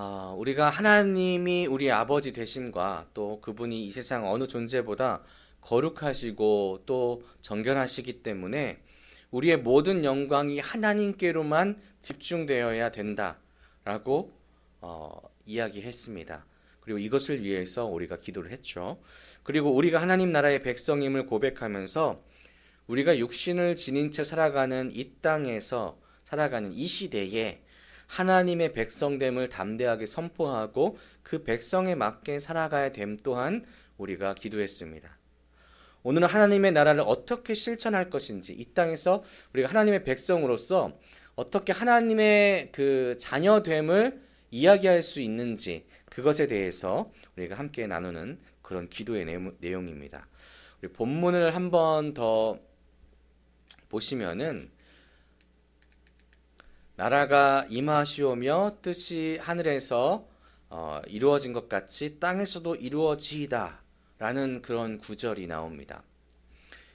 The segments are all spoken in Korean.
아, 우리가 하나님이 우리 아버지 되심과 또 그분이 이 세상 어느 존재보다 거룩하시고 또 정결하시기 때문에 우리의 모든 영광이 하나님께로만 집중되어야 된다라고 어, 이야기했습니다. 그리고 이것을 위해서 우리가 기도를 했죠. 그리고 우리가 하나님 나라의 백성임을 고백하면서 우리가 육신을 지닌 채 살아가는 이 땅에서 살아가는 이 시대에 하나님의 백성됨을 담대하게 선포하고 그 백성에 맞게 살아가야 됨 또한 우리가 기도했습니다. 오늘은 하나님의 나라를 어떻게 실천할 것인지 이 땅에서 우리가 하나님의 백성으로서 어떻게 하나님의 그 자녀됨을 이야기할 수 있는지 그것에 대해서 우리가 함께 나누는 그런 기도의 내용입니다. 우리 본문을 한번 더 보시면은 나라가 임하시오며 뜻이 하늘에서 어, 이루어진 것 같이 땅에서도 이루어지이다 라는 그런 구절이 나옵니다.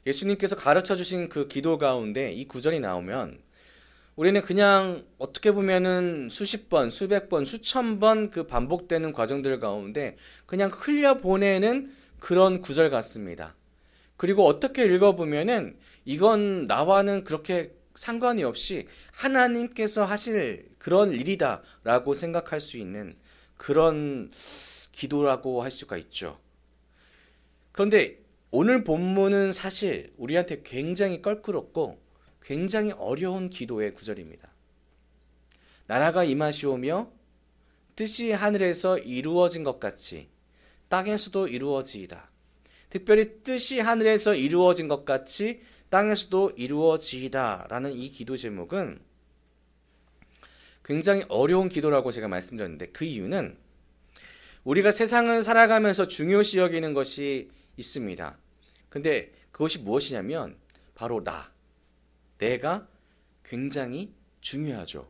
예수님께서 가르쳐 주신 그 기도 가운데 이 구절이 나오면 우리는 그냥 어떻게 보면은 수십 번, 수백 번, 수천 번 그 반복되는 과정들 가운데 그냥 흘려보내는 그런 구절 같습니다. 그리고 어떻게 읽어보면은 이건 나와는 그렇게 상관이 없이 하나님께서 하실 그런 일이다라고 생각할 수 있는 그런 기도라고 할 수가 있죠. 그런데 오늘 본문은 사실 우리한테 굉장히 껄끄럽고 굉장히 어려운 기도의 구절입니다. 나라가 임하시오며 뜻이 하늘에서 이루어진 것 같이 땅에서도 이루어지이다. 특별히 뜻이 하늘에서 이루어진 것 같이 땅에서도 이루어지이다 라는 이 기도 제목은 굉장히 어려운 기도라고 제가 말씀드렸는데 그 이유는 우리가 세상을 살아가면서 중요시 여기는 것이 있습니다. 근데 그것이 무엇이냐면 바로 나, 내가 굉장히 중요하죠.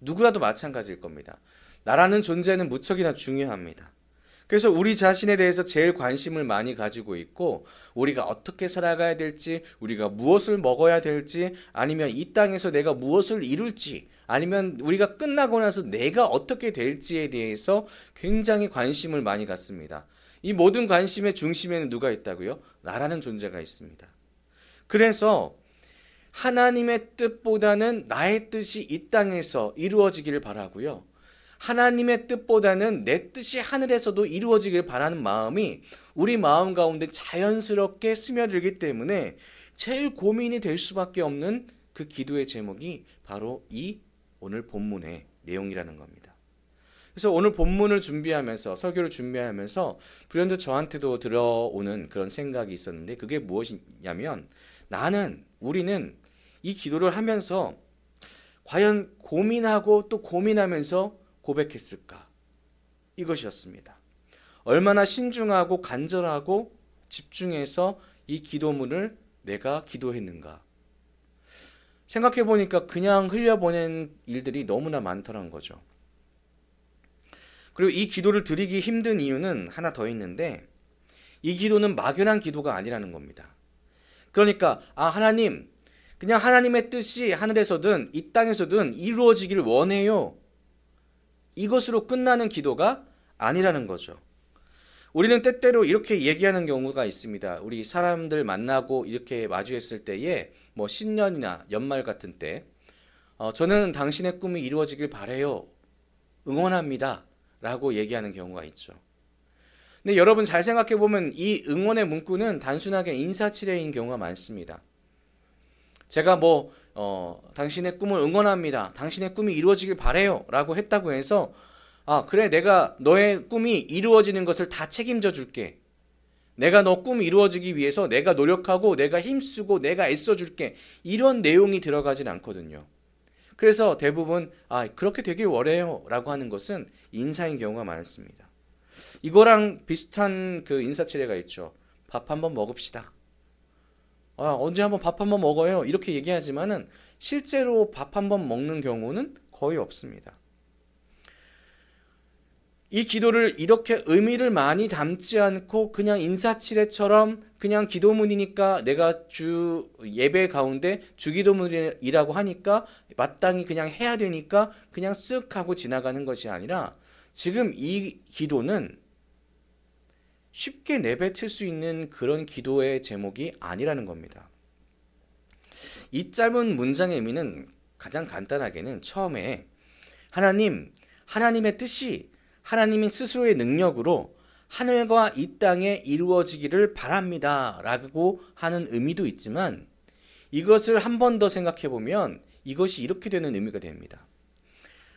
누구라도 마찬가지일 겁니다. 나라는 존재는 무척이나 중요합니다. 그래서 우리 자신에 대해서 제일 관심을 많이 가지고 있고 우리가 어떻게 살아가야 될지, 우리가 무엇을 먹어야 될지, 아니면 이 땅에서 내가 무엇을 이룰지, 아니면 우리가 끝나고 나서 내가 어떻게 될지에 대해서 굉장히 관심을 많이 갖습니다. 이 모든 관심의 중심에는 누가 있다고요? 나라는 존재가 있습니다. 그래서 하나님의 뜻보다는 나의 뜻이 이 땅에서 이루어지기를 바라고요. 하나님의 뜻보다는 내 뜻이 하늘에서도 이루어지길 바라는 마음이 우리 마음 가운데 자연스럽게 스며들기 때문에 제일 고민이 될 수밖에 없는 그 기도의 제목이 바로 이 오늘 본문의 내용이라는 겁니다. 그래서 오늘 본문을 준비하면서 설교를 준비하면서 불현듯 저한테도 들어오는 그런 생각이 있었는데 그게 무엇이냐면 나는 우리는 이 기도를 하면서 과연 고민하고 또 고민하면서 고백했을까? 이것이었습니다. 얼마나 신중하고 간절하고 집중해서 이 기도문을 내가 기도했는가? 생각해 보니까 그냥 흘려보낸 일들이 너무나 많더란 거죠. 그리고 이 기도를 드리기 힘든 이유는 하나 더 있는데 이 기도는 막연한 기도가 아니라는 겁니다. 그러니까 아 하나님 그냥 하나님의 뜻이 하늘에서든 이 땅에서든 이루어지기를 원해요. 이것으로 끝나는 기도가 아니라는 거죠. 우리는 때때로 이렇게 얘기하는 경우가 있습니다. 우리 사람들 만나고 이렇게 마주했을 때에 뭐 신년이나 연말 같은 때 어, 저는 당신의 꿈이 이루어지길 바래요. 응원합니다. 라고 얘기하는 경우가 있죠. 근데 여러분 잘 생각해 보면 이 응원의 문구는 단순하게 인사치레인 경우가 많습니다. 제가 뭐 어, 당신의 꿈을 응원합니다. 당신의 꿈이 이루어지길 바래요. 라고 했다고 해서 아, 그래 내가 너의 꿈이 이루어지는 것을 다 책임져 줄게. 내가 너 꿈 이루어지기 위해서 내가 노력하고 내가 힘쓰고 내가 애써 줄게. 이런 내용이 들어가진 않거든요. 그래서 대부분 아, 그렇게 되길 원해요. 라고 하는 것은 인사인 경우가 많습니다. 이거랑 비슷한 그 인사 치레가 있죠. 밥 한번 먹읍시다. 아, 언제 한번 밥 한번 먹어요. 이렇게 얘기하지만은 실제로 밥 한번 먹는 경우는 거의 없습니다. 이 기도를 이렇게 의미를 많이 담지 않고 그냥 인사치레처럼 그냥 기도문이니까 내가 주 예배 가운데 주기도문이라고 하니까 마땅히 그냥 해야 되니까 그냥 쓱 하고 지나가는 것이 아니라 지금 이 기도는 쉽게 내뱉을 수 있는 그런 기도의 제목이 아니라는 겁니다. 이 짧은 문장의 의미는 가장 간단하게는 처음에 하나님, 하나님의 뜻이 하나님이 스스로의 능력으로 하늘과 이 땅에 이루어지기를 바랍니다. 라고 하는 의미도 있지만 이것을 한 번 더 생각해 보면 이것이 이렇게 되는 의미가 됩니다.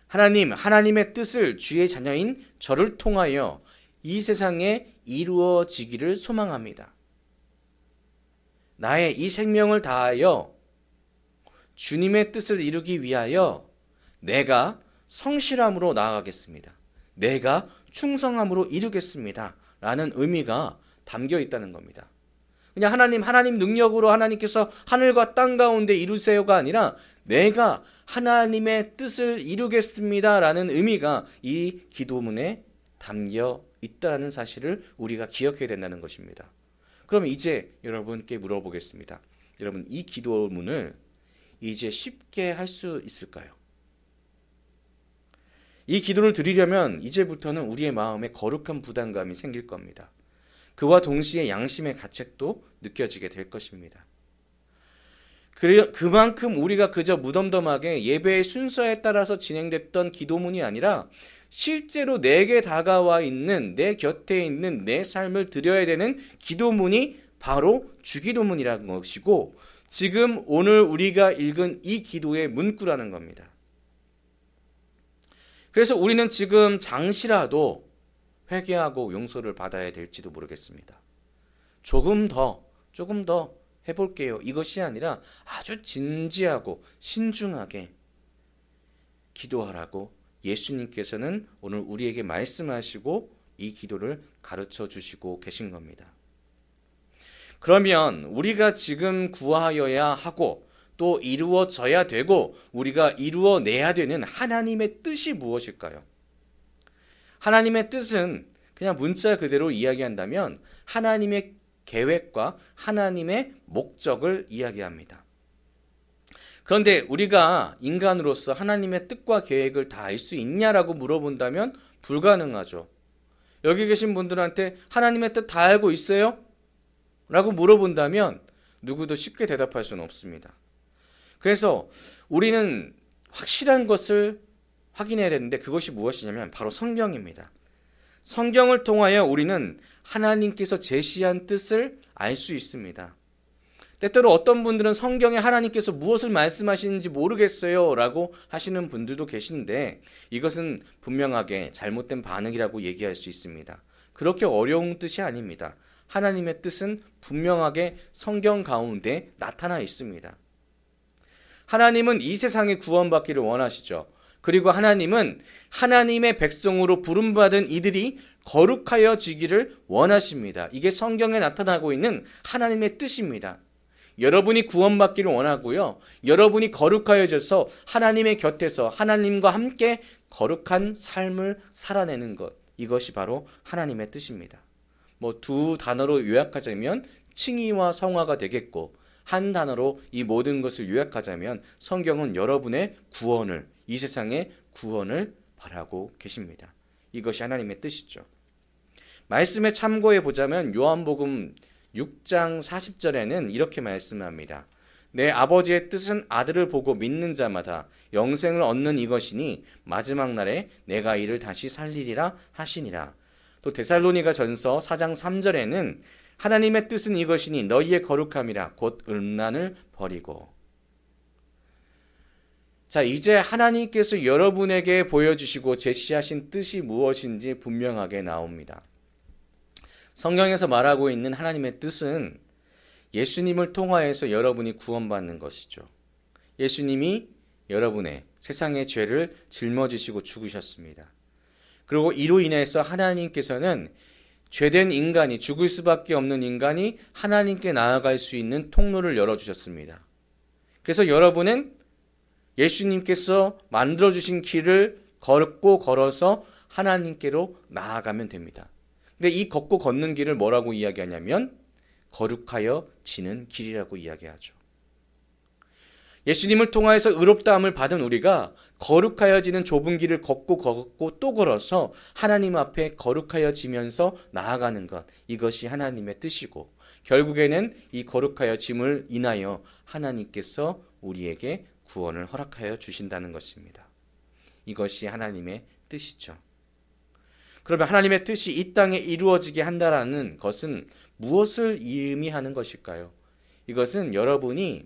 하나님, 하나님의 뜻을 주의 자녀인 저를 통하여 이 세상에 이루어지기를 소망합니다. 나의 이 생명을 다하여 주님의 뜻을 이루기 위하여 내가 성실함으로 나아가겠습니다. 내가 충성함으로 이루겠습니다. 라는 의미가 담겨 있다는 겁니다. 그냥 하나님, 하나님 능력으로 하나님께서 하늘과 땅 가운데 이루세요가 아니라 내가 하나님의 뜻을 이루겠습니다. 라는 의미가 이 기도문에 담겨 있다는 사실을 우리가 기억해야 된다는 것입니다. 그럼 이제 여러분께 물어보겠습니다. 여러분, 이 기도문을 이제 쉽게 할 수 있을까요? 이 기도를 드리려면 이제부터는 우리의 마음에 거룩한 부담감이 생길 겁니다. 그와 동시에 양심의 가책도 느껴지게 될 것입니다. 그만큼 우리가 그저 무덤덤하게 예배의 순서에 따라서 진행됐던 기도문이 아니라 실제로 내게 다가와 있는 내 곁에 있는 내 삶을 드려야 되는 기도문이 바로 주기도문이라는 것이고 지금 오늘 우리가 읽은 이 기도의 문구라는 겁니다. 그래서 우리는 지금 장시라도 회개하고 용서를 받아야 될지도 모르겠습니다. 조금 더, 조금 더 해볼게요. 이것이 아니라 아주 진지하고 신중하게 기도하라고 예수님께서는 오늘 우리에게 말씀하시고 이 기도를 가르쳐 주시고 계신 겁니다. 그러면 우리가 지금 구하여야 하고 또 이루어져야 되고 우리가 이루어내야 되는 하나님의 뜻이 무엇일까요? 하나님의 뜻은 그냥 문자 그대로 이야기한다면 하나님의 계획과 하나님의 목적을 이야기합니다. 그런데 우리가 인간으로서 하나님의 뜻과 계획을 다 알 수 있냐라고 물어본다면 불가능하죠. 여기 계신 분들한테 하나님의 뜻 다 알고 있어요? 라고 물어본다면 누구도 쉽게 대답할 수는 없습니다. 그래서 우리는 확실한 것을 확인해야 되는데 그것이 무엇이냐면 바로 성경입니다. 성경을 통하여 우리는 하나님께서 제시한 뜻을 알 수 있습니다. 때때로 어떤 분들은 성경에 하나님께서 무엇을 말씀하시는지 모르겠어요 라고 하시는 분들도 계신데 이것은 분명하게 잘못된 반응이라고 얘기할 수 있습니다. 그렇게 어려운 뜻이 아닙니다. 하나님의 뜻은 분명하게 성경 가운데 나타나 있습니다. 하나님은 이 세상에 구원받기를 원하시죠. 그리고 하나님은 하나님의 백성으로 부름받은 이들이 거룩하여 지기를 원하십니다. 이게 성경에 나타나고 있는 하나님의 뜻입니다. 여러분이 구원받기를 원하고요. 여러분이 거룩하여져서 하나님의 곁에서 하나님과 함께 거룩한 삶을 살아내는 것. 이것이 바로 하나님의 뜻입니다. 뭐 두 단어로 요약하자면 칭의와 성화가 되겠고 한 단어로 이 모든 것을 요약하자면 성경은 여러분의 구원을 이 세상의 구원을 바라고 계십니다. 이것이 하나님의 뜻이죠. 말씀에 참고해 보자면 요한복음 6장 40절에는 이렇게 말씀합니다. 내 아버지의 뜻은 아들을 보고 믿는 자마다 영생을 얻는 이것이니 마지막 날에 내가 이를 다시 살리리라 하시니라. 또 데살로니가 전서 4장 3절에는 하나님의 뜻은 이것이니 너희의 거룩함이라 곧 음란을 버리고. 자, 이제 하나님께서 여러분에게 보여주시고 제시하신 뜻이 무엇인지 분명하게 나옵니다. 성경에서 말하고 있는 하나님의 뜻은 예수님을 통하여서 여러분이 구원받는 것이죠. 예수님이 여러분의 세상의 죄를 짊어지시고 죽으셨습니다. 그리고 이로 인해서 하나님께서는 죄된 인간이 죽을 수밖에 없는 인간이 하나님께 나아갈 수 있는 통로를 열어주셨습니다. 그래서 여러분은 예수님께서 만들어주신 길을 걷고 걸어서 하나님께로 나아가면 됩니다. 근데 이 걷고 걷는 길을 뭐라고 이야기하냐면 거룩하여 지는 길이라고 이야기하죠. 예수님을 통하여서 의롭다함을 받은 우리가 거룩하여지는 좁은 길을 걷고 걷고 또 걸어서 하나님 앞에 거룩하여지면서 나아가는 것 이것이 하나님의 뜻이고 결국에는 이 거룩하여짐을 인하여 하나님께서 우리에게 구원을 허락하여 주신다는 것입니다. 이것이 하나님의 뜻이죠. 그러면 하나님의 뜻이 이 땅에 이루어지게 한다라는 것은 무엇을 의미하는 것일까요? 이것은 여러분이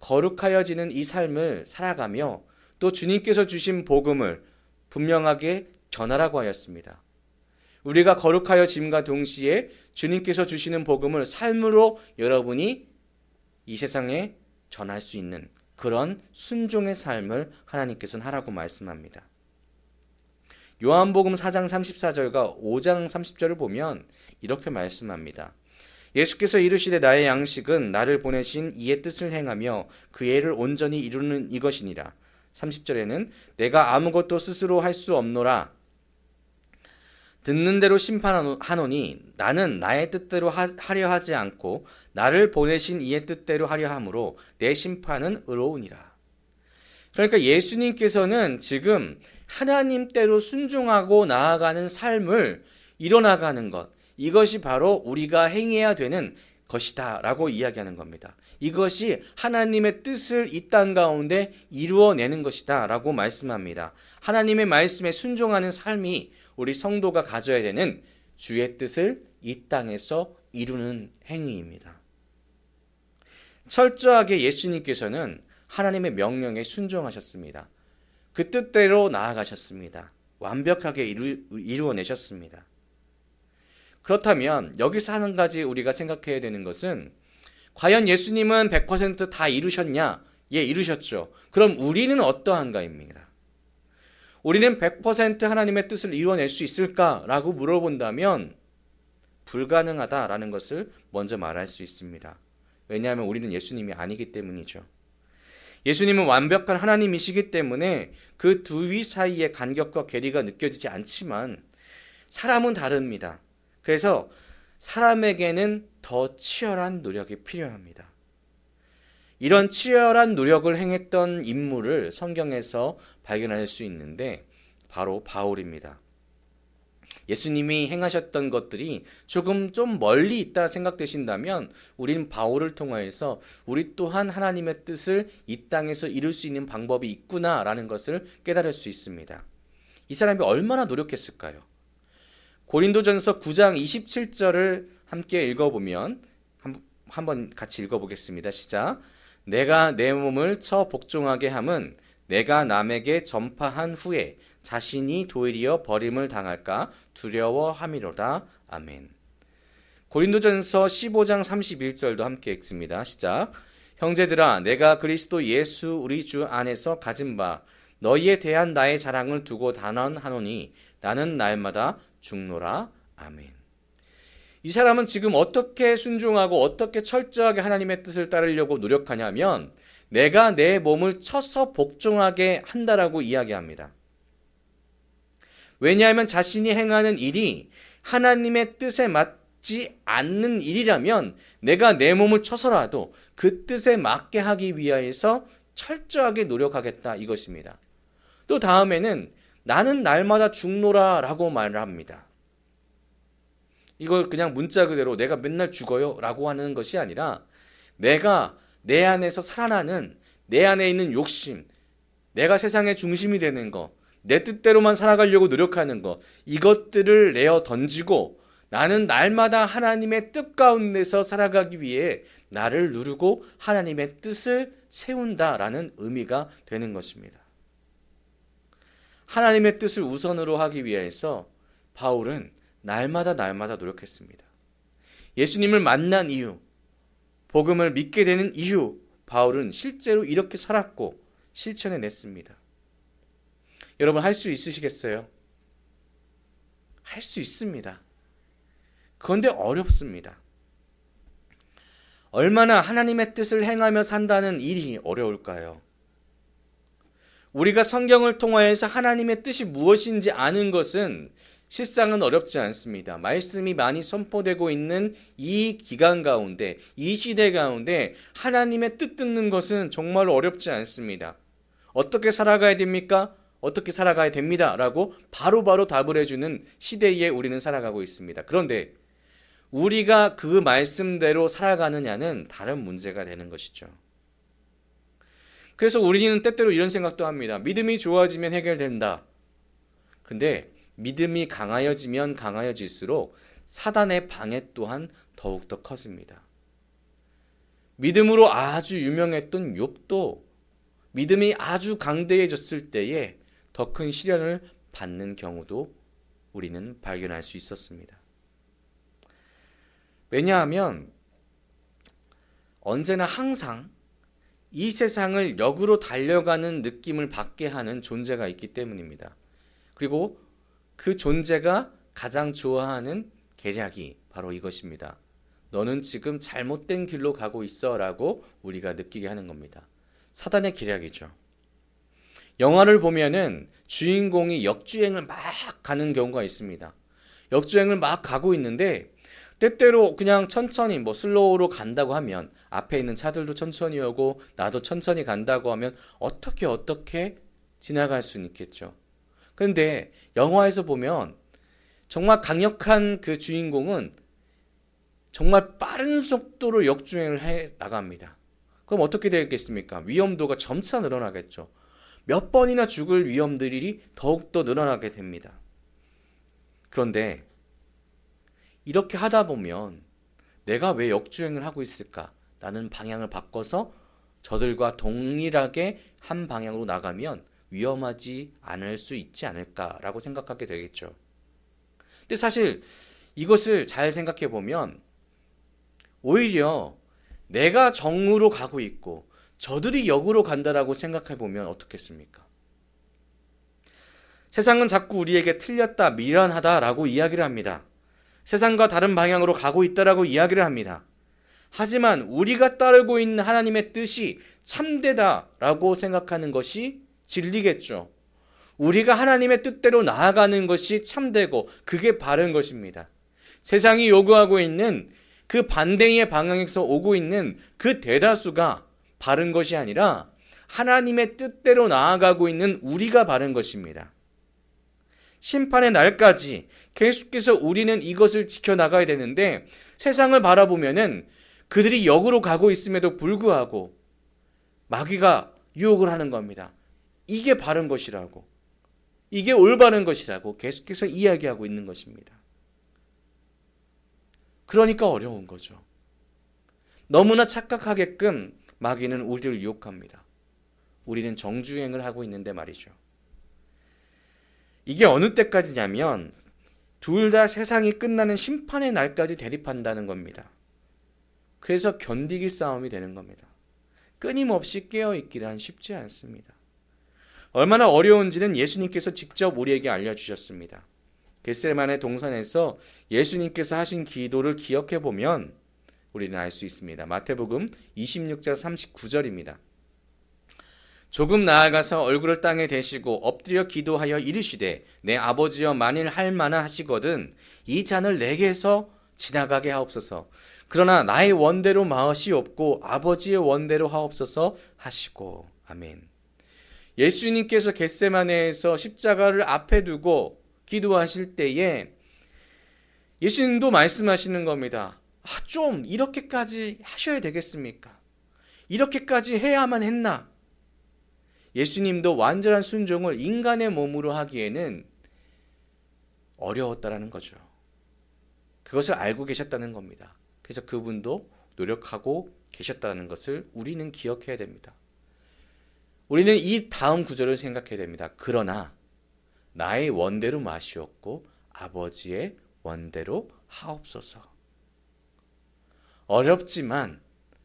거룩하여지는 이 삶을 살아가며 또 주님께서 주신 복음을 분명하게 전하라고 하였습니다. 우리가 거룩하여짐과 동시에 주님께서 주시는 복음을 삶으로 여러분이 이 세상에 전할 수 있는 그런 순종의 삶을 하나님께서는 하라고 말씀합니다. 요한복음 4장 34절과 5장 30절을 보면 이렇게 말씀합니다. 예수께서 이르시되 나의 양식은 나를 보내신 이의 뜻을 행하며 그 애를 온전히 이루는 이것이니라. 30절에는 내가 아무것도 스스로 할 수 없노라. 듣는 대로 심판하노니 나는 나의 뜻대로 하려 하지 않고 나를 보내신 이의 뜻대로 하려 함으로 내 심판은 의로우니라. 그러니까 예수님께서는 지금 하나님대로 순종하고 나아가는 삶을 이뤄나가는 것, 이것이 바로 우리가 행해야 되는 것이다 라고 이야기하는 겁니다. 이것이 하나님의 뜻을 이 땅 가운데 이루어내는 것이다 라고 말씀합니다. 하나님의 말씀에 순종하는 삶이 우리 성도가 가져야 되는 주의 뜻을 이 땅에서 이루는 행위입니다. 철저하게 예수님께서는 하나님의 명령에 순종하셨습니다. 그 뜻대로 나아가셨습니다. 완벽하게 이루, 이루 어내셨습니다. 그렇다면 여기서 한 가지 우리가 생각해야 되는 것은 과연 예수님은 100%다 이루셨냐? 예, 이루셨죠. 그럼 우리는 어떠한가입니다. 우리는 100% 하나님의 뜻을 이루어낼 수 있을까라고 물어본다면 불가능하다라는 것을 먼저 말할 수 있습니다. 왜냐하면 우리는 예수님이 아니기 때문이죠. 예수님은 완벽한 하나님이시기 때문에 그 두 위 사이의 간격과 괴리가 느껴지지 않지만 사람은 다릅니다. 그래서 사람에게는 더 치열한 노력이 필요합니다. 이런 치열한 노력을 행했던 인물을 성경에서 발견할 수 있는데 바로 바울입니다. 예수님이 행하셨던 것들이 조금 좀 멀리 있다 생각되신다면 우리는 바울을 통하여서 우리 또한 하나님의 뜻을 이 땅에서 이룰 수 있는 방법이 있구나라는 것을 깨달을 수 있습니다. 이 사람이 얼마나 노력했을까요? 고린도전서 9장 27절을 함께 읽어보면 한번 같이 읽어보겠습니다. 시작. 내가 내 몸을 처 복종하게 함은 내가 남에게 전파한 후에 자신이 도리어 버림을 당할까 두려워함이로다. 아멘. 고린도전서 15장 31절도 함께 읽습니다. 시작. 형제들아 내가 그리스도 예수 우리 주 안에서 가진 바 너희에 대한 나의 자랑을 두고 단언하노니 나는 날마다 죽노라. 아멘. 이 사람은 지금 어떻게 순종하고 어떻게 철저하게 하나님의 뜻을 따르려고 노력하냐면 내가 내 몸을 쳐서 복종하게 한다라고 이야기합니다. 왜냐하면 자신이 행하는 일이 하나님의 뜻에 맞지 않는 일이라면 내가 내 몸을 쳐서라도 그 뜻에 맞게 하기 위하여서 철저하게 노력하겠다 이것입니다. 또 다음에는 나는 날마다 죽노라 라고 말을 합니다. 이걸 그냥 문자 그대로 내가 맨날 죽어요 라고 하는 것이 아니라 내가 내 안에서 살아나는 내 안에 있는 욕심, 내가 세상의 중심이 되는 것, 내 뜻대로만 살아가려고 노력하는 것, 이것들을 내어 던지고 나는 날마다 하나님의 뜻 가운데서 살아가기 위해 나를 누르고 하나님의 뜻을 세운다라는 의미가 되는 것입니다. 하나님의 뜻을 우선으로 하기 위해서 바울은 날마다 날마다 노력했습니다. 예수님을 만난 이유, 복음을 믿게 되는 이유, 바울은 실제로 이렇게 살았고 실천해 냈습니다. 여러분 할 수 있으시겠어요? 할 수 있습니다. 그런데 어렵습니다. 얼마나 하나님의 뜻을 행하며 산다는 일이 어려울까요? 우리가 성경을 통하여서 하나님의 뜻이 무엇인지 아는 것은 실상은 어렵지 않습니다. 말씀이 많이 선포되고 있는 이 기간 가운데, 이 시대 가운데 하나님의 뜻 듣는 것은 정말 어렵지 않습니다. 어떻게 살아가야 됩니까? 어떻게 살아가야 됩니다. 라고 바로바로 답을 해주는 시대에 우리는 살아가고 있습니다. 그런데 우리가 그 말씀대로 살아가느냐는 다른 문제가 되는 것이죠. 그래서 우리는 때때로 이런 생각도 합니다. 믿음이 좋아지면 해결된다. 근데 믿음이 강하여지면 강하여질수록 사단의 방해 또한 더욱더 커집니다. 믿음으로 아주 유명했던 욥도 믿음이 아주 강대해졌을 때에 더 큰 시련을 받는 경우도 우리는 발견할 수 있었습니다. 왜냐하면 언제나 항상 이 세상을 역으로 달려가는 느낌을 받게 하는 존재가 있기 때문입니다. 그리고 그 존재가 가장 좋아하는 계략이 바로 이것입니다. 너는 지금 잘못된 길로 가고 있어 라고 우리가 느끼게 하는 겁니다. 사단의 계략이죠. 영화를 보면은 주인공이 역주행을 막 가는 경우가 있습니다. 역주행을 막 가고 있는데 때때로 그냥 천천히 뭐 슬로우로 간다고 하면 앞에 있는 차들도 천천히 오고 나도 천천히 간다고 하면 어떻게 어떻게 지나갈 수 있겠죠. 그런데 영화에서 보면 정말 강력한 그 주인공은 정말 빠른 속도로 역주행을 해 나갑니다. 그럼 어떻게 되겠습니까? 위험도가 점차 늘어나겠죠. 몇 번이나 죽을 위험들이 더욱더 늘어나게 됩니다. 그런데 이렇게 하다 보면 내가 왜 역주행을 하고 있을까? 나는 방향을 바꿔서 저들과 동일하게 한 방향으로 나가면 위험하지 않을 수 있지 않을까라고 생각하게 되겠죠. 근데 사실 이것을 잘 생각해 보면 오히려 내가 정으로 가고 있고 저들이 역으로 간다라고 생각해 보면 어떻겠습니까? 세상은 자꾸 우리에게 틀렸다, 미련하다라고 이야기를 합니다. 세상과 다른 방향으로 가고 있다라고 이야기를 합니다. 하지만 우리가 따르고 있는 하나님의 뜻이 참되다라고 생각하는 것이 진리겠죠. 우리가 하나님의 뜻대로 나아가는 것이 참되고 그게 바른 것입니다. 세상이 요구하고 있는 그 반대의 방향에서 오고 있는 그 대다수가 바른 것이 아니라 하나님의 뜻대로 나아가고 있는 우리가 바른 것입니다. 심판의 날까지 계속해서 우리는 이것을 지켜나가야 되는데 세상을 바라보면은 그들이 역으로 가고 있음에도 불구하고 마귀가 유혹을 하는 겁니다. 이게 바른 것이라고. 이게 올바른 것이라고 계속해서 이야기하고 있는 것입니다. 그러니까 어려운 거죠. 너무나 착각하게끔 마귀는 우리를 유혹합니다. 우리는 정주행을 하고 있는데 말이죠. 이게 어느 때까지냐면 둘 다 세상이 끝나는 심판의 날까지 대립한다는 겁니다. 그래서 견디기 싸움이 되는 겁니다. 끊임없이 깨어있기란 쉽지 않습니다. 얼마나 어려운지는 예수님께서 직접 우리에게 알려주셨습니다. 겟셀만의 동산에서 예수님께서 하신 기도를 기억해 보면 우리는 알 수 있습니다. 마태복음 26장 39절입니다. 조금 나아가서 얼굴을 땅에 대시고 엎드려 기도하여 이르시되 내 아버지여 만일 할 만하 하시거든 이 잔을 내게서 지나가게 하옵소서. 그러나 나의 원대로 마음이 없고 아버지의 원대로 하옵소서 하시고 아멘. 예수님께서 겟세마네에서 십자가를 앞에 두고 기도하실 때에 예수님도 말씀하시는 겁니다. 아, 좀 이렇게까지 하셔야 되겠습니까? 이렇게까지 해야만 했나? 예수님도 완전한 순종을 인간의 몸으로 하기에는 어려웠다라는 거죠. 그것을 알고 계셨다는 겁니다. 그래서 그분도 노력하고 계셨다는 것을 우리는 기억해야 됩니다. 우리는 이 다음 구절을 생각해야 됩니다. 그러나 나의 원대로 마시옵고 아버지의 원대로 하옵소서. 어렵지만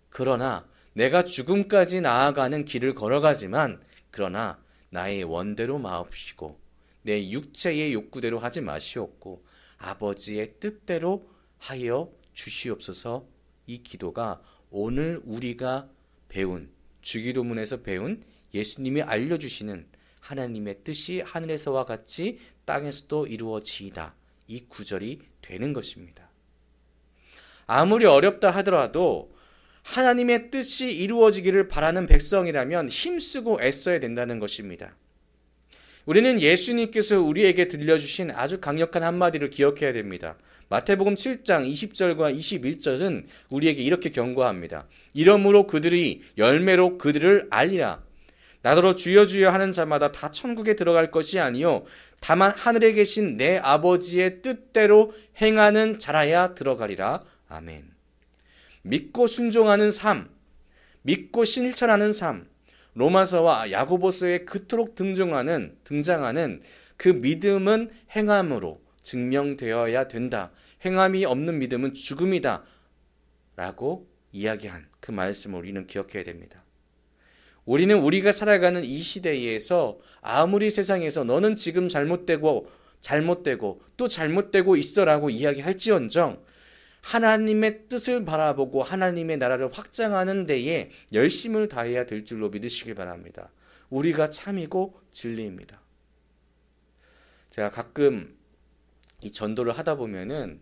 그러나 내가 죽음까지 나아가는 길을 걸어가지만 그러나 나의 원대로 마옵시고 내 육체의 욕구대로 하지 마시옵고 아버지의 뜻대로 하여 주시옵소서 이 기도가 오늘 우리가 배운 주기도문에서 배운 예수님이 알려주시는 하나님의 뜻이 하늘에서와 같이 땅에서도 이루어지이다. 이 구절이 되는 것입니다. 아무리 어렵다 하더라도 하나님의 뜻이 이루어지기를 바라는 백성이라면 힘쓰고 애써야 된다는 것입니다. 우리는 예수님께서 우리에게 들려주신 아주 강력한 한마디를 기억해야 됩니다. 마태복음 7장 20절과 21절은 우리에게 이렇게 경고합니다. 이러므로 그들이 열매로 그들을 알리라. 나더러 주여 주여 하는 자마다 다 천국에 들어갈 것이 아니요 다만 하늘에 계신 내 아버지의 뜻대로 행하는 자라야 들어가리라. 아멘. 믿고 순종하는 삶, 믿고 실천하는 삶, 로마서와 야고보서에 그토록 등장하는 등장하는 그 믿음은 행함으로 증명되어야 된다. 행함이 없는 믿음은 죽음이다. 라고 이야기한 그 말씀을 우리는 기억해야 됩니다. 우리는 우리가 살아가는 이 시대에서 아무리 세상에서 너는 지금 잘못되고 잘못되고 또 잘못되고 있어라고 이야기할지언정 하나님의 뜻을 바라보고 하나님의 나라를 확장하는 데에 열심을 다해야 될 줄로 믿으시길 바랍니다. 우리가 참이고 진리입니다. 제가 가끔 이 전도를 하다 보면은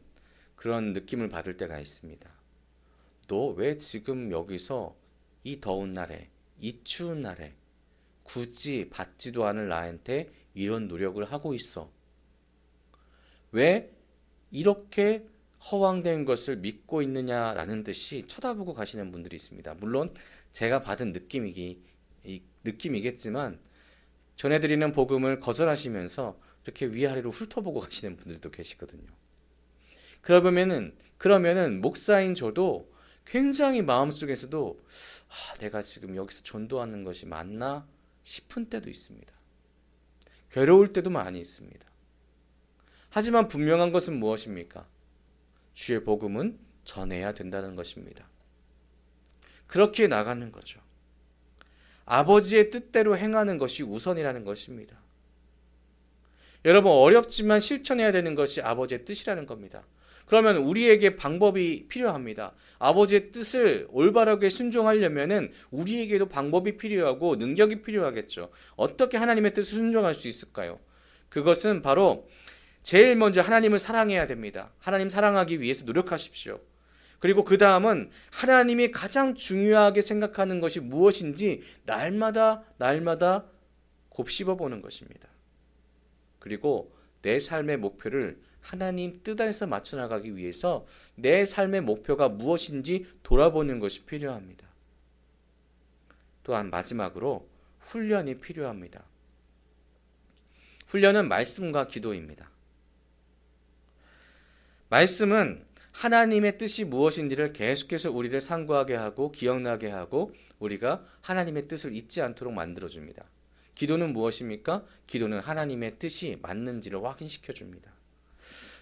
그런 느낌을 받을 때가 있습니다. 너 왜 지금 여기서 이 더운 날에, 이 추운 날에 굳이 받지도 않을 나한테 이런 노력을 하고 있어? 왜 이렇게 허황된 것을 믿고 있느냐라는 듯이 쳐다보고 가시는 분들이 있습니다. 물론 제가 받은 느낌이기, 느낌이겠지만 전해드리는 복음을 거절하시면서 이렇게 위아래로 훑어보고 가시는 분들도 계시거든요. 그러면은, 그러면은 목사인 저도 굉장히 마음속에서도 아, 내가 지금 여기서 전도하는 것이 맞나 싶은 때도 있습니다. 괴로울 때도 많이 있습니다. 하지만 분명한 것은 무엇입니까? 주의 복음은 전해야 된다는 것입니다. 그렇게 나가는 거죠. 아버지의 뜻대로 행하는 것이 우선이라는 것입니다. 여러분, 어렵지만 실천해야 되는 것이 아버지의 뜻이라는 겁니다. 그러면 우리에게 방법이 필요합니다. 아버지의 뜻을 올바르게 순종하려면은 우리에게도 방법이 필요하고 능력이 필요하겠죠. 어떻게 하나님의 뜻을 순종할 수 있을까요? 그것은 바로 제일 먼저 하나님을 사랑해야 됩니다. 하나님 사랑하기 위해서 노력하십시오. 그리고 그 다음은 하나님이 가장 중요하게 생각하는 것이 무엇인지 날마다 날마다 곱씹어 보는 것입니다. 그리고 내 삶의 목표를 하나님 뜻 안에서 맞춰 나가기 위해서 내 삶의 목표가 무엇인지 돌아보는 것이 필요합니다. 또한 마지막으로 훈련이 필요합니다. 훈련은 말씀과 기도입니다. 말씀은 하나님의 뜻이 무엇인지를 계속해서 우리를 상고하게 하고 기억나게 하고 우리가 하나님의 뜻을 잊지 않도록 만들어 줍니다. 기도는 무엇입니까? 기도는 하나님의 뜻이 맞는지를 확인시켜 줍니다.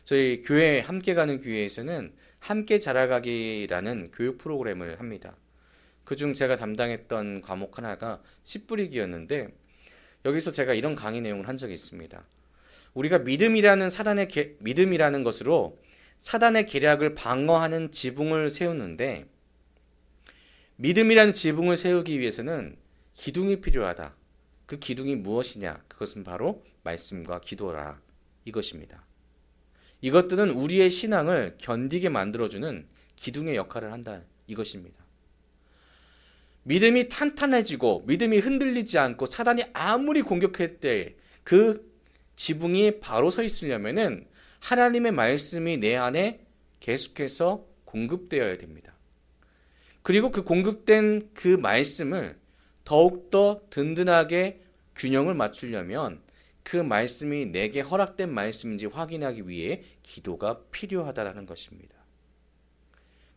저희 교회 함께 가는 교회에서는 함께 자라가기라는 교육 프로그램을 합니다. 그중 제가 담당했던 과목 하나가 씨뿌리기였는데 여기서 제가 이런 강의 내용을 한 적이 있습니다. 우리가 믿음이라는 사단의 개, 믿음이라는 것으로 사단의 계략을 방어하는 지붕을 세우는데 믿음이라는 지붕을 세우기 위해서는 기둥이 필요하다. 그 기둥이 무엇이냐? 그것은 바로 말씀과 기도라. 이것입니다. 이것들은 우리의 신앙을 견디게 만들어주는 기둥의 역할을 한다. 이것입니다. 믿음이 탄탄해지고 믿음이 흔들리지 않고 사단이 아무리 공격할 때그 지붕이 바로 서 있으려면은 하나님의 말씀이 내 안에 계속해서 공급되어야 됩니다. 그리고 그 공급된 그 말씀을 더욱더 든든하게 균형을 맞추려면 그 말씀이 내게 허락된 말씀인지 확인하기 위해 기도가 필요하다는 것입니다.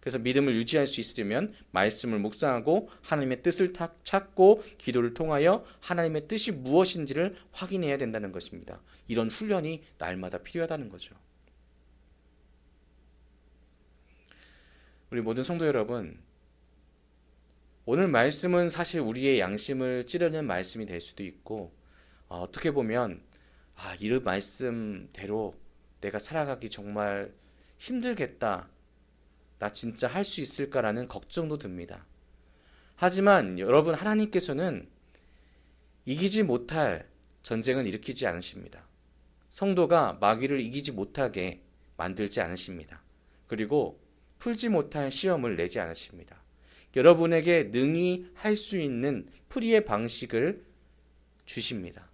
그래서 믿음을 유지할 수 있으려면 말씀을 묵상하고 하나님의 뜻을 찾고 기도를 통하여 하나님의 뜻이 무엇인지를 확인해야 된다는 것입니다. 이런 훈련이 날마다 필요하다는 거죠. 우리 모든 성도 여러분, 오늘 말씀은 사실 우리의 양심을 찌르는 말씀이 될 수도 있고, 어, 어떻게 보면, 아, 이 말씀대로 내가 살아가기 정말 힘들겠다. 나 진짜 할 수 있을까라는 걱정도 듭니다. 하지만 여러분, 하나님께서는 이기지 못할 전쟁은 일으키지 않으십니다. 성도가 마귀를 이기지 못하게 만들지 않으십니다. 그리고 풀지 못할 시험을 내지 않으십니다. 여러분에게 능히 할 수 있는 풀이의 방식을 주십니다.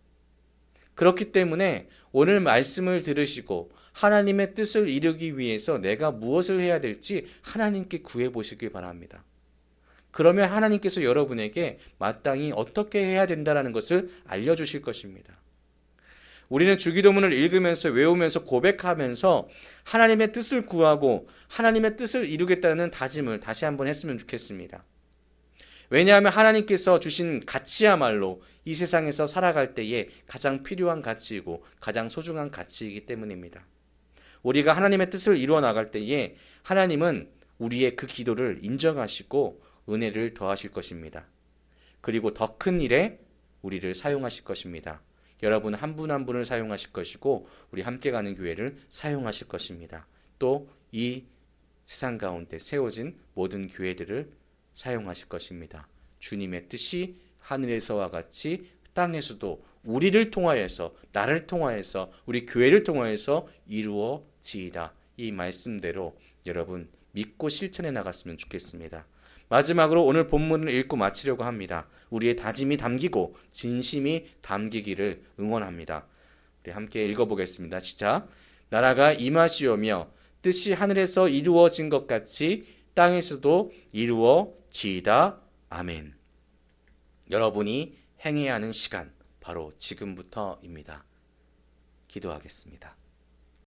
그렇기 때문에 오늘 말씀을 들으시고 하나님의 뜻을 이루기 위해서 내가 무엇을 해야 될지 하나님께 구해 보시길 바랍니다. 그러면 하나님께서 여러분에게 마땅히 어떻게 해야 된다는 것을 알려주실 것입니다. 우리는 주기도문을 읽으면서 외우면서 고백하면서 하나님의 뜻을 구하고 하나님의 뜻을 이루겠다는 다짐을 다시 한번 했으면 좋겠습니다. 왜냐하면 하나님께서 주신 가치야말로 이 세상에서 살아갈 때에 가장 필요한 가치이고 가장 소중한 가치이기 때문입니다. 우리가 하나님의 뜻을 이루어 나갈 때에 하나님은 우리의 그 기도를 인정하시고 은혜를 더하실 것입니다. 그리고 더 큰 일에 우리를 사용하실 것입니다. 여러분 한 분한 분을 사용하실 것이고 우리 함께 가는 교회를 사용하실 것입니다. 또 이 세상 가운데 세워진 모든 교회들을 사용하실 것입니다. 주님의 뜻이 하늘에서와 같이 땅에서도 우리를 통하여서 나를 통하여서 우리 교회를 통하여서 이루어지이다. 이 말씀대로 여러분 믿고 실천해 나갔으면 좋겠습니다. 마지막으로 오늘 본문을 읽고 마치려고 합니다. 우리의 다짐이 담기고 진심이 담기기를 응원합니다. 우리 함께 읽어보겠습니다. 시작. 나라가 임하시오며 뜻이 하늘에서 이루어진 것 같이 땅에서도 이루어지이다. 아멘. 여러분이 행해야 하는 시간 바로 지금부터입니다. 기도하겠습니다.